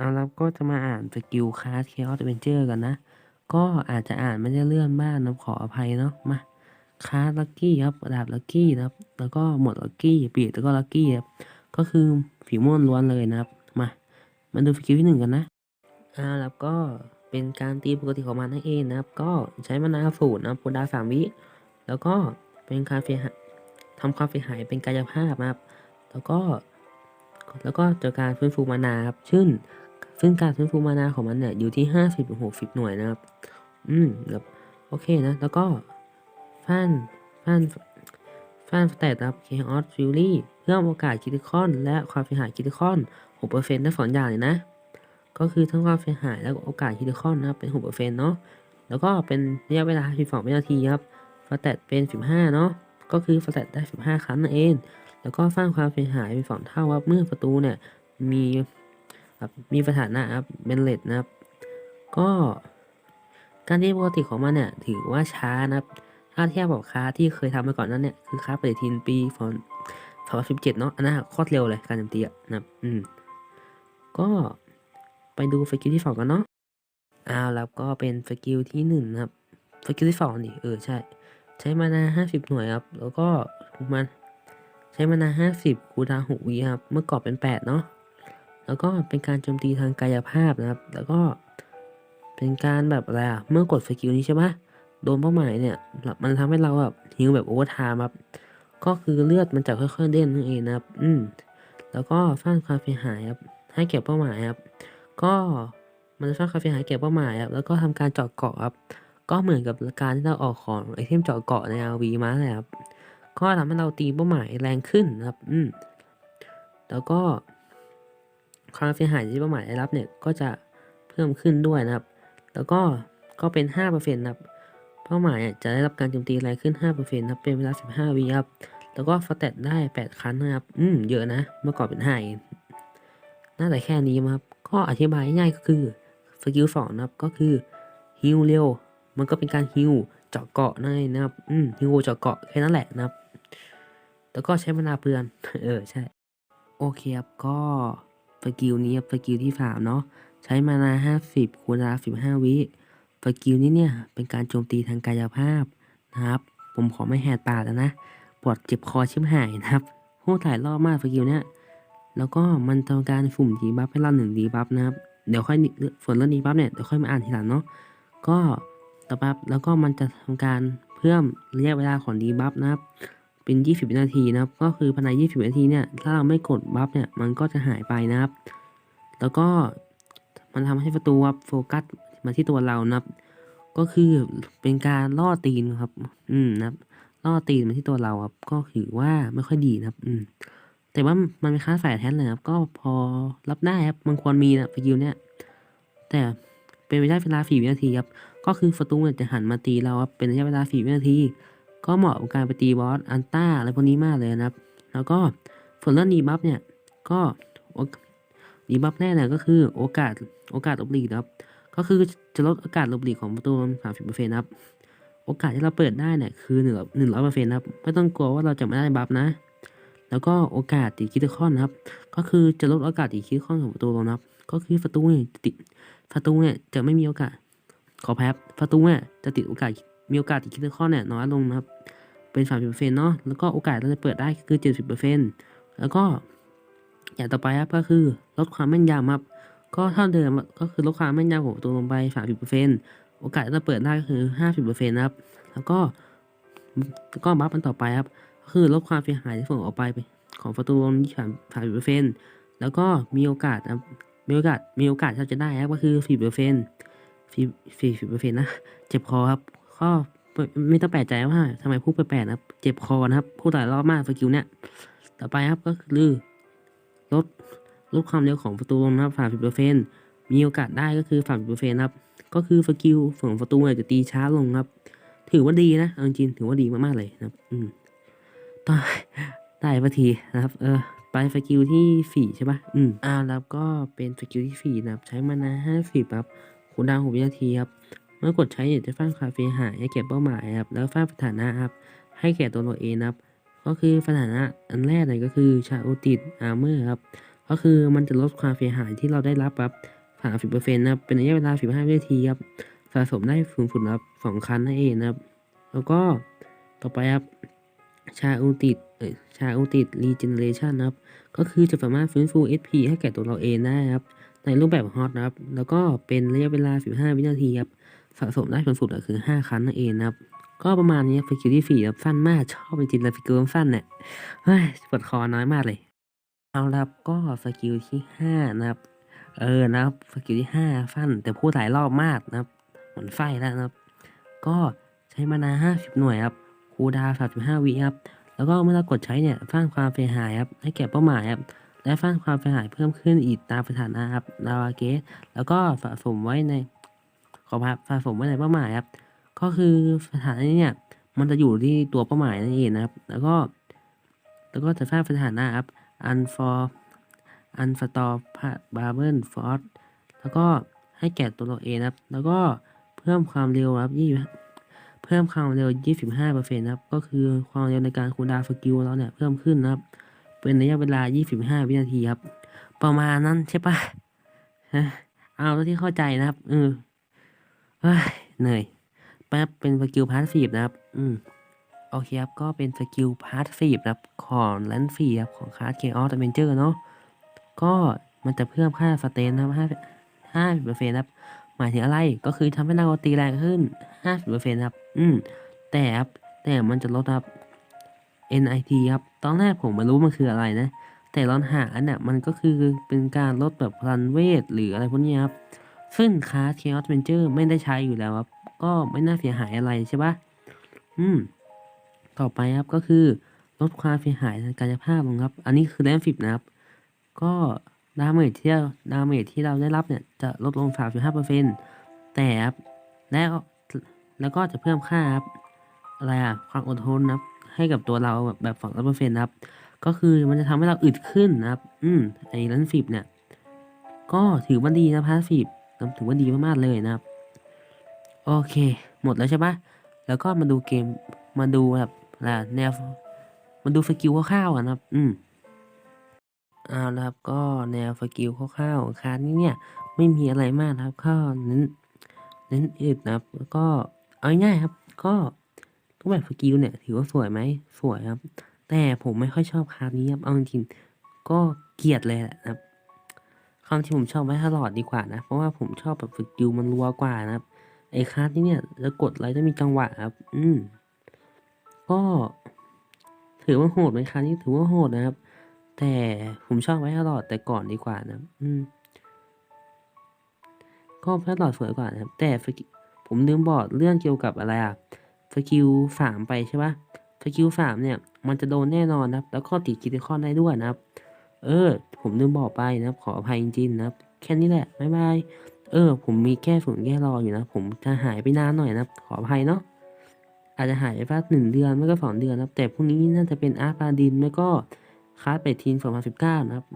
เอ่าเราก็จะมาอ่านสกิลคาสเคออสเวนเจอร์กันนะ ก็อาจจะอ่านไม่ได้เลื่อนบ้างนะขออภัยเนาะมาคาสลักกี้ครับดาบลักกี้นะครับ แล้วก็หมดลักกี้ปีกแล้วก็ลักกี้ครับก็คือฝีม่วนล้วนเลยนะครับ มามาดูสกิลที่หนึ่งกันนะอ่าแล้วก็เป็นการตีปกติของมันนั่นเองนะครับ ก็ใช้มานาสูตรนะครับโคดาสามวิ แล้วก็เป็นกาเสียหายทำคาเสียหายเป็นกายภาพนะครับ แล้วก็ แล้วก็เจอการฟื้นฟูมานาครับซึ่ง ซึ่งการฟื้นฟูมานาของมันเนี่ยอยู่ที่ห้าสิบถึงหกสิบหน่วยนะครับ อืมแบบโอเคนะ แล้วก็ฟันฟันฟันสเตตครับ Chaos Fury เพิ่มโอกาสคิติคอน และความเสียหายคิติคอนหกเปอร์เซ็นต์ได้สองอย่างเลยนะ ก็คือทั้งความเสียหายและโอกาสคิติคอนนะครับเป็นหกเปอร์เซ็นต์เนาะแล้วก็เป็นระยะเวลาสิบสองวินาทีครับสเตตเป็นสิบห้าเนาะก็คือสเตตได้สิบห้าครั้งนั่นเอง แล้วก็สร้างความเสียหายเป็นสองเท่าครับเมื่อประตูเนี่ยมี แบบมีสถานะครับเป็นเลดนะครับ ก็การที่ปกติของมันเนี่ยถือว่าช้านะครับ ถ้าเทียบกับคาที่เคยทำมาก่อนนั้นเนี่ยคือคาปฏิทินปีฟอนสองสิบเจ็ดเนาะอันนั้นโคตรเร็วเลยการโจมตีอะนะครับ อืม ก็ไปดูสกิลที่สองกันเนาะอ้าวแล้วก็เป็นสกิลที่หนึ่งนะครับสกิลที่สองนี่เออใช่ ใช้มานาห้าสิบหน่วยครับ แล้วก็มันใช้มานาห้าสิบคูดาหกวิครับ เมื่อก่อนเป็นแปดเนาะ แล้วก็เป็นการโจมตีทางกายภาพนะครับ แล้วก็เป็นการแบบอะไรอะเมื่อกดสกิลนี้ใช่ปะโดนเป้าหมายเนี่ย มันทำให้เราแบบฮิวแบบโอเวอร์ไทม์ครับ ก็คือเลือดมันจะค่อยๆเด้นนั่นเองนะครับ อืม แล้วก็สร้างความเสียหายครับ ให้แก่เป้าหมายครับ ก็มันจะสร้างความเสียหายแก่เป้าหมายครับ แล้วก็ทำการเจาะเกาะครับ ก็เหมือนกับการที่เราออกของไอเทมเจาะเกาะใน RV มาแหละครับ ก็ทำให้เราตีเป้าหมายแรงขึ้นนะครับ อืม แล้วก็ ความเสียหายที่เป้าหมายได้รับเนี่ยก็จะเพิ่มขึ้นด้วยนะครับ แล้วก็ก็เป็นห้าเปอร์เซ็นต์ครับ เป้าหมายจะได้รับการโจมตีแรงขึ้นห้าเปอร์เซ็นต์ครับเป็นเวลาสิบห้าวิครับ แล้วก็สเตตได้แปดครั้งนะครับ อืม เยอะนะ เมื่อก่อนเป็นห้าเองน่าจะแค่นี้มาครับ ก็อธิบายง่ายก็คือสกิลสองนะครับ ก็คือฮิวเร็ว มันก็เป็นการฮิวเจาะเกาะนั่นเองนะครับ อืมฮิวเจาะเกาะแค่นั้นแหละนะครับ แล้วก็ใช้มนาเปลือน เออ ใช่ โอเคครับ ก็ สกิลนี้ครับสกิลที่สามเนาะใช้มานาห้าสิบคูณดาวสิบห้าวิสกิลนี้เนี่ยเป็นการโจมตีทางกายภาพนะครับ ผมขอไม่แหกปากแล้วนะปวดเจ็บคอชิบหายนะครับพูดหลายรอบมากสกิลเนี้ยแล้วก็มันทำการฝุ่มดีบัฟให้เราหนึ่งดีบัฟนะครับเดี๋ยวค่อยส่วนเรื่องดีบัฟเนี่ยเดี๋ยวค่อยมาอ่านทีหลังเนาะก็ต่อไปแล้วก็มันจะทำการเพิ่มระยะเวลาของดีบัฟนะครับ เป็น 20 วินาทีนะครับ ก็คือภายใน 20 วินาทีเนี่ย ถ้าเราไม่กดบัฟเนี่ย มันก็จะหายไปนะครับ แล้วก็มันทำให้ประตูโฟกัสมาที่ตัวเรานะครับ ก็คือเป็นการล่อตีนครับ อืมนะครับ ล่อตีนมาที่ตัวเราครับ ก็ถือว่าไม่ค่อยดีนะครับ อืม แต่ว่ามันเป็นค่าสายแทนเลยครับ ก็พอรับได้ครับ มันควรมีนะสกิลเนี่ย แต่เป็นระยะเวลาสี่วินาทีครับ ก็คือศัตรูเนี่ยจะหันมาตีเราครับ เป็นระยะเวลาสี่วินาที ก็เหมาะกับการไปตีบอสอันต้าอะไรพวกนี้มากเลยนะครับ แล้วก็ส่วนเรื่องดีบัฟเนี่ยก็ดีบัฟแน่เนี่ยก็คือโอกาสโอกาสลบหลีกนะครับ ก็คือจะลดโอกาสลบหลีกของประตูสามสิบเปอร์เซ็นต์ครับ โอกาสที่เราเปิดได้เนี่ยคือหนึ่งหนึ่งร้อยเปอร์เซ็นต์ครับ ไม่ต้องกลัวว่าเราจะไม่ได้บัฟนะ แล้วก็โอกาสติดคิดคอนะครับ ก็คือจะลดโอกาสติดคิดคอนของประตูลงนะครับ ก็คือประตูเนี่ยติดประตูเนี่ยจะไม่มีโอกาสขอแพ้ประตูเนี่ยจะติดโอกาส มีโอกาสติดคิดคอเนี่ยน้อยลงนะครับ เป็นสามสิบเปอร์เซ็นต์เนาะแล้วก็โอกาสเราจะเปิดได้คือเจ็ดสิบเปอร์เซ็นต์แล้วก็อย่างต่อไปครับก็คือลดความแม่นยำครับก็เท่าเดิมก็คือลดความแม่นยำของประตูลงไปสามสิบเปอร์เซ็นต์โอกาสที่จะเปิดได้ก็คือห้าสิบเปอร์เซ็นต์นะครับ แล้วก็แล้วก็บัฟมันต่อไปครับก็คือลดความเสียหายที่ส่งออกไปของประตูลงที่สามสามสิบเปอร์เซ็นต์แล้วก็มีโอกาสนะครับมีโอกาสมีโอกาสที่จะได้ครับก็คือสี่เปอร์เซ็นต์สี่สิบเปอร์เซ็นต์นะเจ็บคอครับ ข้อไม่ต้องแปลกใจว่าทำไมพูดแปลกๆนะครับ เจ็บคอนะครับ พูดหลายรอบมากสกิลเนี่ย ต่อไปครับก็คือลดลดความเร็วของประตูลงนะครับสามสิบเปอร์เซ็นต์มีโอกาสได้ก็คือสามสิบเปอร์เซ็นต์ครับ ก็คือสกิลของประตูเนี่ยจะตีช้าลงครับ ถือว่าดีนะเอาจริงๆถือว่าดีมากๆเลยนะครับ อืมต่อได้พอทีนะครับ เออไปสกิลที่สี่ใช่ปะอืมอ่าแล้วก็เป็นสกิลที่สี่นะครับ ใช้มานาห้าสิบครับคูดาวหกวินาทีครับ เมื่อกดใช้จะสร้างความเสียหายให้แก่เป้าหมายครับแล้วสร้างสถานะครับให้แก่ตัวเราเองครับ ก็คือสถานะอันแรกเลยก็คือชาโอติดอาร์เมอร์ครับก็คือมันจะลดความเสียหายที่เราได้รับครับสามสิบเปอร์เซ็นต์นะครับเป็นระยะเวลาสิบห้าวินาทีครับสะสมได้สูงสุดครับสองครั้งนั่นเองนะครับ แล้วก็ต่อไปครับชาอูติดเอยชาอูติดรีเจเนเรชันนะครับ ก็คือจะสามารถฟื้นฟู SP ให้แก่ตัวเราเองได้ครับ ในรูปแบบฮอตนะครับ แล้วก็เป็นระยะเวลา 15 วินาทีครับ สะสมได้สูงสุดก็คือ 5 ครั้งนั่นเองนะครับ ก็ประมาณนี้ฟิกิลที่สี่ครับสั้นมาก ชอบจริงๆเลยฟิกิลสั้นเนี่ยเฮ้ยปวดคอน้อยมากเลย เอาละครับก็สกิลที่ห้านะครับ เออนะครับสกิลที่ห้าสั้นแต่พูดหลายรอบมากนะครับเหมือนไฟแล้วนะครับ ก็ใช้มานาห้าสิบหน่วยครับคูดาวสามสิบห้าวิครับแล้วก็เมื่อเรากดใช้เนี่ยสร้างความเสียหายครับให้แก่เป้าหมายครับและสร้างความเสียหายเพิ่มขึ้นอีกตามสถานะครับดาวาเกสแล้วก็สะสมไว้ใน ขอพับสะสมไว้ในเป้าหมายครับ ก็คือสถานะนี้เนี่ยมันจะอยู่ที่ตัวเป้าหมายนั่นเองนะครับ แล้วก็แล้วก็จะสร้างสถานะครับ unfor unstore bubble force แล้วก็ให้แก่ตัวเราเองนะครับ แล้วก็เพิ่มความเร็วครับยี่เพิ่มความเร็ว 25%นะครับ ก็คือความเร็วในการคูลดาวสกิลเราเนี่ยเพิ่มขึ้นนะครับ เป็นระยะเวลา 25 วินาทีครับ ประมาณนั้นใช่ปะเอาที่เข้าใจนะครับเออ เฮ้ยเหนื่อยแป๊บเป็นสกิลพาร์ทสซีฟนะครับ อืมโอเคครับ ก็เป็นสกิลพาสซีฟนะครับของแลนฟีครับของคาร์ดเคออสเวนเจอร์เนาะก็มันจะเพิ่มค่าสเตนนะครับห้าห้าสิบเปอร์เซ็นต์ครับหมายถึงอะไรก็คือทำให้เราตีแรงขึ้นห้าสิบเปอร์เซ็นต์ครับ อืมแต่ครับแต่มันจะลดครับ NIT ครับ ตอนแรกผมไม่รู้มันคืออะไรนะ แต่ลองหาอันเนี่ยมันก็คือเป็นการลดแบบพลันเวทหรืออะไรพวกนี้ครับ ซึ่งคาร์ดเคออสเวนเจอร์ไม่ได้ใช้อยู่แล้วครับ ก็ไม่น่าเสียหายอะไรใช่ปะอืม ต่อไปครับก็คือลดความเสียหายทางกายภาพลงครับ อันนี้คือแรมฟิบนะครับ ก็ดาเมจที่ดาเมจที่เราได้รับเนี่ยจะลดลง 3.5%แต่ครับแล้วแล้วก็จะเพิ่มค่าครับอะไรอะความอดทนนะครับ ให้กับตัวเราแบบแบบ200%นะครับ ก็คือมันจะทำให้เราอึดขึ้นนะครับ อืมไอ้แรมฟิบเนี่ย ก็ถือว่าดีนะพาสฟีบ ถือว่าดีมากๆเลยนะครับ โอเค หมดแล้วใช่ปะแล้วก็มาดูเกมมาดูแบบละแนวมาดูสกิลคร่าวๆกันะครับอืมเอาละครับก็แนวสกิลคร่าวๆของคาร์ดนี้เนี่ยไม่มีอะไรมากนะครับก็เน้นเน้นอึดนะครับแล้วก็เอาง่ายครับ ก็ทุกแบบสกิลเนี่ยถือว่าสวยไหมสวยครับ แต่ผมไม่ค่อยชอบคาร์ดนี้ครับเอาจริงก็เกลียดเลยแหละนะครับ ความที่ผมชอบไว้ตลอดดีกว่านะ เพราะว่าผมชอบแบบสกิลมันรัวกว่านะครับ ไอ้คาร์ดนี้เนี่ยจะกดอะไรต้องมีจังหวะครับ อืม ก็ ถือว่าโหดไหมคาร์ดนี้ถือว่าโหดนะครับ แต่ผมชอบไว้ตลอดแต่ก่อนดีกว่านะ อืม ก็แพทหลอดสวยกว่านะครับ แต่สกิผมลืมบอกเรื่องเกี่ยวกับอะไรอะสกิลสามไปใช่ปะสกิลสามเนี่ย มันจะโดนแน่นอนนะครับ แล้วก็ติดคิติคอนได้ด้วยนะครับ เออ ผมลืมบอกไปนะครับ ขออภัยจริงๆนะครับ แค่นี้แหละ บ๊ายบาย เออ ผมมีแค่ฝุ่นแก้รออยู่นะ ผมจะหายไปนานหน่อยนะครับ ขออภัยเนาะ อาจจะหายไปสักหนึ่งเดือนไม่ก็สองเดือนนะครับ แต่พรุ่งนี้น่าจะเป็นอาร์ตปาดิน แล้วก็คาร์ดเปทีนสองพันสิบเก้านะครับ